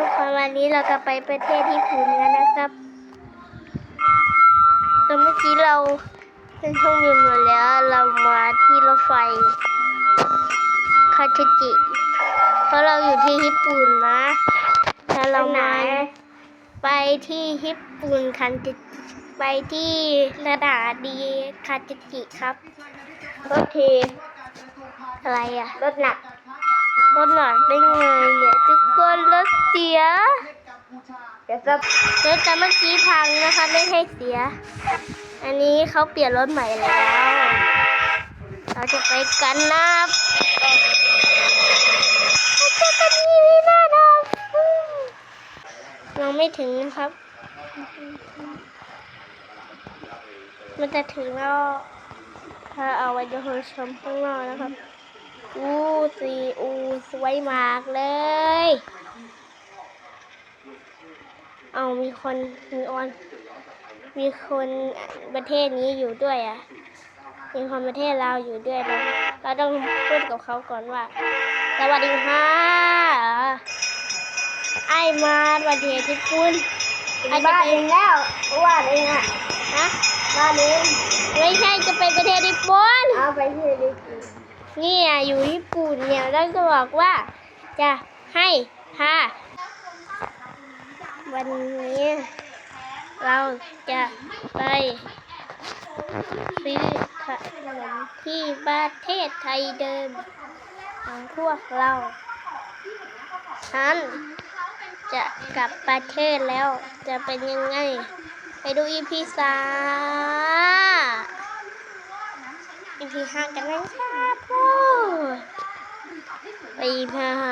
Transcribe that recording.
ทุกคนวันนี้เราจะไปประเทศญี่ปุ่นกันนะครับแต่เมื่อกี้เราเป็นเครื่องบินหมดแล้วเรามาที่รถไฟคาชิจิ เพราะเราอยู่ที่ญี่ปุ่นนะแล้วเรามาไปที่ญี่ปุ่นคันจิไปที่ระดาดีคาจิจิครับ รถทีอะไรอะรถหนัก รถหนักได้ไงเนี่ยทุกคนรถเสียเดี๋ยวก็รถแต่เมื่อกี้พังนะคะไม่ให้เสีย อันนี้เขาเปลี่ยนรถใหม่แล้ว เราจะไปกันนะครับเราจะกันนี่นี่นะครับยังไม่ถึงนะครับ มันจะถึงแล้วถ้าเอาไว้จะชมข้างนอกนะครับ อู้สีอูสวยมากเลย เอามีคนมีออน มีคนประเทศนี้อยู่ด้วยอะมีคนประเทศเราอยู่ด้วยนะเราต้องพูดกับเขาก่อนว่า สวัสดีค่ะไอ้มาประเทศญี่ปุ่นถึงบ้านเองแล้วว่าเองอะฮะบ้านเอง ไม่ใช่จะไปประเทศญี่ปุ่นเอาไปที่ดิเนี่ยอยู่ญี่ปุ่นเนี่ยแล้วก็บอกว่า จะให้พาวันนี้เราจะไปซื้อขนมที่ประเทศไทยเดิม ของพวกเราฉันจะกลับประเทศแล้วจะเป็นยังไง ไปดูอีพีสาอี ที่ห้างกันนะครับพ่อไปพ่อ